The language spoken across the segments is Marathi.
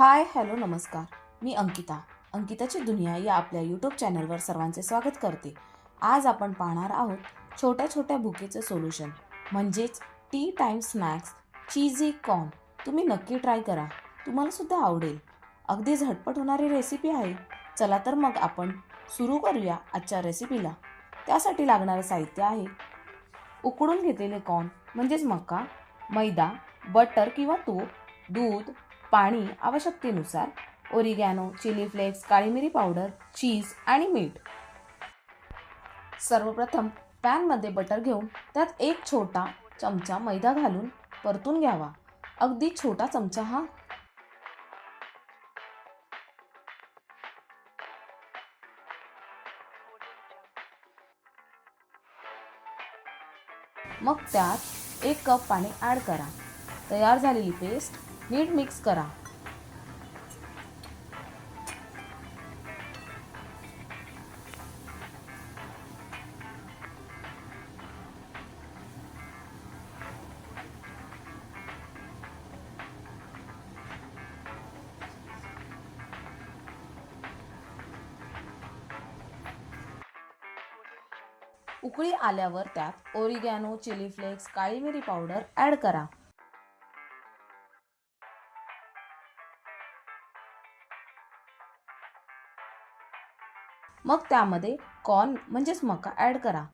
हाय हॅलो नमस्कार. मी अंकिता. अंकिताची दुनिया या आपल्या यूट्यूब चॅनलवर सर्वांचे स्वागत करते. आज आपण पाहणार आहोत छोट्या छोट्या भुकेचं सोल्युशन म्हणजेच tea time snacks cheesy corn तुम्ही नक्की ट्राय करा. तुम्हाला सुद्धा आवडेल. अगदी झटपट होणारी रेसिपी आहे. चला तर मग आपण सुरू करूया आजच्या रेसिपीला त्यासाठी लागणारं साहित्य आहे. उकडून घेतलेले कॉर्न म्हणजेच मका मैदा बटर किंवा तूप दूध पाणी आवश्यकतेनुसार ओरिगॅनो चिली फ्लेक्स काळी मिरी पावडर चीज आणि मीठ. सर्वप्रथम पॅनमध्ये बटर घेऊन त्यात एक छोटा चमचा मैदा घालून परतून घ्यावा. अगदी छोटा चमचा हा. मग त्यात एक कप पाणी ॲड करा. तयार झालेली पेस्ट नीट मिक्स करा. उकळी आल्यावर त्यात ओरिगॅनो चिली फ्लेक्स काळी मिरी पावडर ॲड करा. मग त्यामध्ये कॉर्न म्हणजेच मका ॲड करा.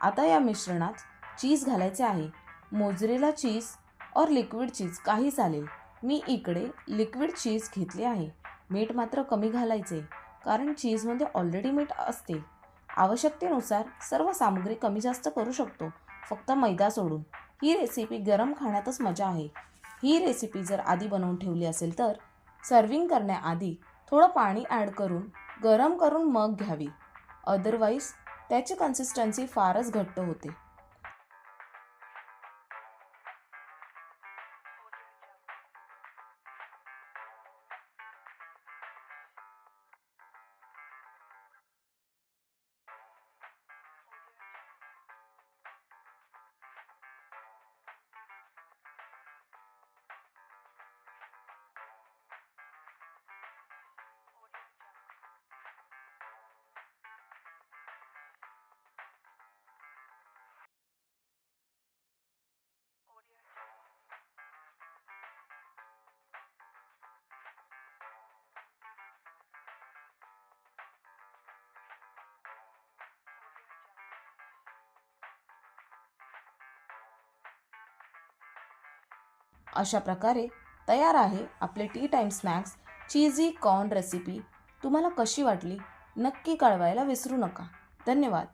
आता या मिश्रणात चीज घालायचे आहे. मोजरेला चीज और लिक्विड चीज काही चालेल. मी इकडे लिक्विड चीज घेतले आहे. मीठ मात्र कमी घालायचे कारण चीजमध्ये ऑलरेडी मीठ असते. आवश्यकतेनुसार सर्व सामग्री कमी जास्त करू शकतो. फक्त मैदा सोडून. ही रेसिपी गरम खाण्यातच मजा आहे. ही रेसिपी जर आधी बनवून ठेवली असेल तर सर्विंग करण्याआधी थोडं पाणी ॲड करून गरम करून मग घ्यावी. अदरवाईज त्याची कन्सिस्टन्सी फारच घट्ट होते. अशा प्रकारे तयार आहे आपले tea time snacks cheesy corn recipe. तुम्हाला कशी वाटली नक्की कळवायला विसरू नका. धन्यवाद.